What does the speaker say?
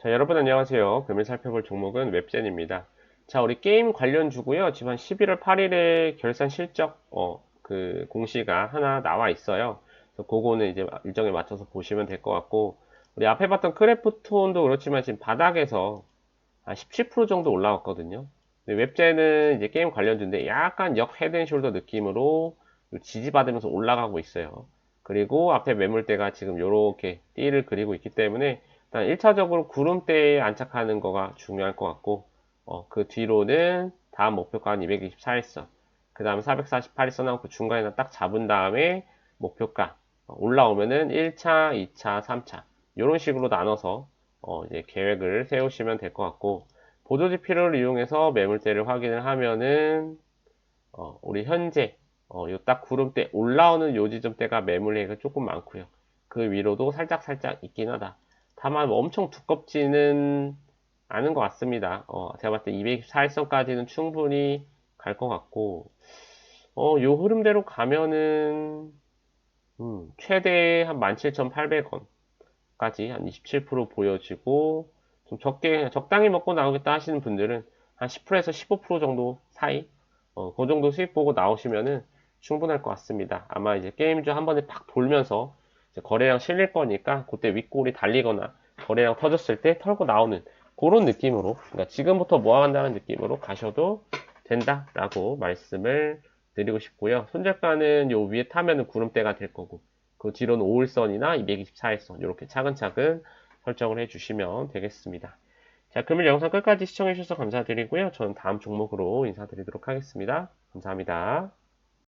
자, 여러분 안녕하세요. 금일 살펴볼 종목은 웹젠입니다. 자, 우리 게임 관련 주고요. 지금 한 11월 8일에 결산 실적, 어, 그 공시가 하나 나와 있어요. 그래서 그거는 이제 일정에 맞춰서 보시면 될 것 같고, 우리 앞에 봤던 크래프톤도 그렇지만 지금 바닥에서 한 17% 정도 올라왔거든요. 웹젠은 이제 게임 관련주인데 약간 역 헤드앤숄더 느낌으로 지지받으면서 올라가고 있어요. 그리고 앞에 매물대가 지금 이렇게 띠를 그리고 있기 때문에 일단 1차적으로 구름대에 안착하는 거가 중요할 것 같고 어, 그 뒤로는 다음 목표가는 224일선 그 다음에 448일선 하고 그 중간에 딱 잡은 다음에 목표가 어, 올라오면은 1차, 2차, 3차 이런 식으로 나눠서 어, 이제 계획을 세우시면 될 것 같고 보조지표를 이용해서 매물대를 확인을 하면은 어, 우리 현재 어, 요딱 구름대 올라오는 요 지점대가 매물액이 조금 많고요. 그 위로도 살짝 살짝 있긴 하다. 다만 뭐 엄청 두껍지는 않은 것 같습니다. 어, 제가 봤을 때 224일선까지는 충분히 갈 것 같고, 어, 요 흐름대로 가면은, 음, 최대 한 17,800원까지 한 27% 보여지고, 좀 적게, 적당히 먹고 나오겠다 하시는 분들은 한 10%에서 15% 정도 사이, 어, 그 정도 수익 보고 나오시면은 충분할 것 같습니다. 아마 이제 게임주 한 번에 팍 돌면서 거래량 실릴 거니까 그때 윗골이 달리거나 거래량 터졌을 때 털고 나오는 그런 느낌으로 그러니까 지금부터 모아간다는 느낌으로 가셔도 된다라고 말씀을 드리고 싶고요. 손절가는 요 위에 타면은 구름대가 될 거고 그 뒤로는 5일선이나 224일선 이렇게 차근차근 설정을 해주시면 되겠습니다. 자, 그러면 영상 끝까지 시청해주셔서 감사드리고요. 저는 다음 종목으로 인사드리도록 하겠습니다. 감사합니다.